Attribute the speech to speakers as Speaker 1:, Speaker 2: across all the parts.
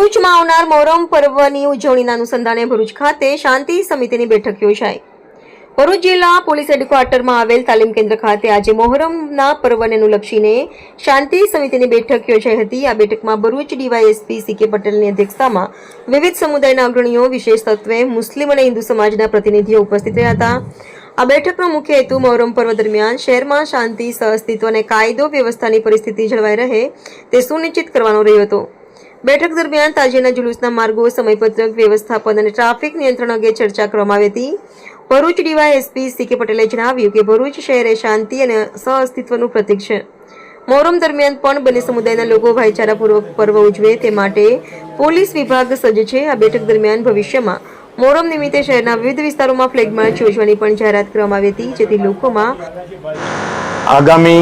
Speaker 1: ભરૂચમાં આવનાર મોહરમ પર્વની ઉજવણીના અનુસંધાને ભરૂચ ખાતે શાંતિ સમિતિની બેઠક યોજાઈ. ભરૂચ જિલ્લા પોલીસ હેડક્વાર્ટરમાં આવેલ તાલીમ કેન્દ્ર ખાતે આજે મોહરમના પર્વને અનુલક્ષીને શાંતિ સમિતિની બેઠક યોજાઈ હતી. આ બેઠકમાં ભરૂચ ડીવાયએસપી સી કે પટેલની અધ્યક્ષતામાં વિવિધ સમુદાયના અગ્રણીઓ, વિશેષ તત્વે, મુસ્લિમ અને હિન્દુ સમાજના પ્રતિનિધિઓ ઉપસ્થિત રહ્યા હતા. આ બેઠકનો મુખ્ય હેતુ મોહરમ પર્વ દરમિયાન શહેરમાં શાંતિ, સહઅસ્તિત્વ અને કાયદો વ્યવસ્થાની પરિસ્થિતિ જળવાઈ રહે તે સુનિશ્ચિત કરવાનો રહ્યો હતો. બેઠક દરમિયાન તાજેના જુલુસના માર્ગો, સમયપત્રક, વ્યવસ્થાપન અને ટ્રાફિક નિયંત્રણ અંગે ચર્ચા કરવામાં આવી હતી. ભરૂચ ડીવાયએસપી સી કે પટેલે જણાવ્યું કે ભરૂચ શહેર શાંતિ અને સહઅસ્તિત્વનું પ્રતીક છે. મોહરમ દરમિયાન પણ બંને સમુદાયના લોકો ભાઈચારાપૂર્વક પર્વ ઉજવે તે માટે પોલીસ વિભાગ સજ્જ છે. આ બેઠક દરમિયાન ભવિષ્યમાં મોરમ નિમિત્તે શહેરના વિવિધ વિસ્તારોમાં ફ્લેગ માર્ચ યોજવાની પણ જાહેરાત કરવામાં આવી હતી, જેથી લોકોમાં
Speaker 2: આગામી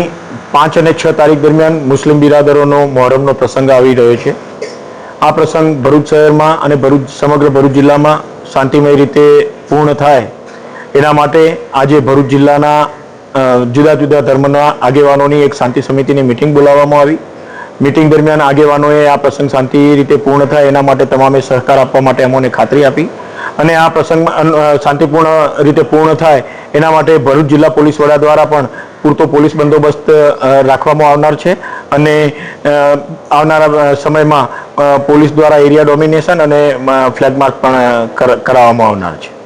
Speaker 2: પાંચ અને છ તારીખ દરમિયાન મુસ્લિમ બિરાદરોનો મોહરમનો પ્રસંગ આવી રહ્યો છે. આ પ્રસંગ ભરૂચ શહેરમાં અને ભરૂચ, સમગ્ર ભરૂચ જિલ્લામાં શાંતિમય રીતે પૂર્ણ થાય. એના માટે આજે ભરૂચ જિલ્લાના જુદા જુદા ધર્મના આગેવાનોની એક શાંતિ સમિતિની મિટિંગ બોલાવવામાં આવી. મિટિંગ દરમિયાન આગેવાનોએ આ પ્રસંગ શાંતિ રીતે પૂર્ણ થાય એના માટે તમામે સહકાર આપવા માટે અમોને ખાતરી આપી. અને આ પ્રસંગ શાંતિપૂર્ણ રીતે પૂર્ણ થાય એના માટે ભરૂચ જિલ્લા પોલીસ વડા દ્વારા પણ પૂરતો પોલીસ બંદોબસ્ત રાખવામાં આવનાર છે. અને આવનારા સમયમાં પોલીસ દ્વારા એરિયા ડોમિનેશન અને ફ્લેગ માર્ચ પણ કર- કરાવવામાં આવનાર છે.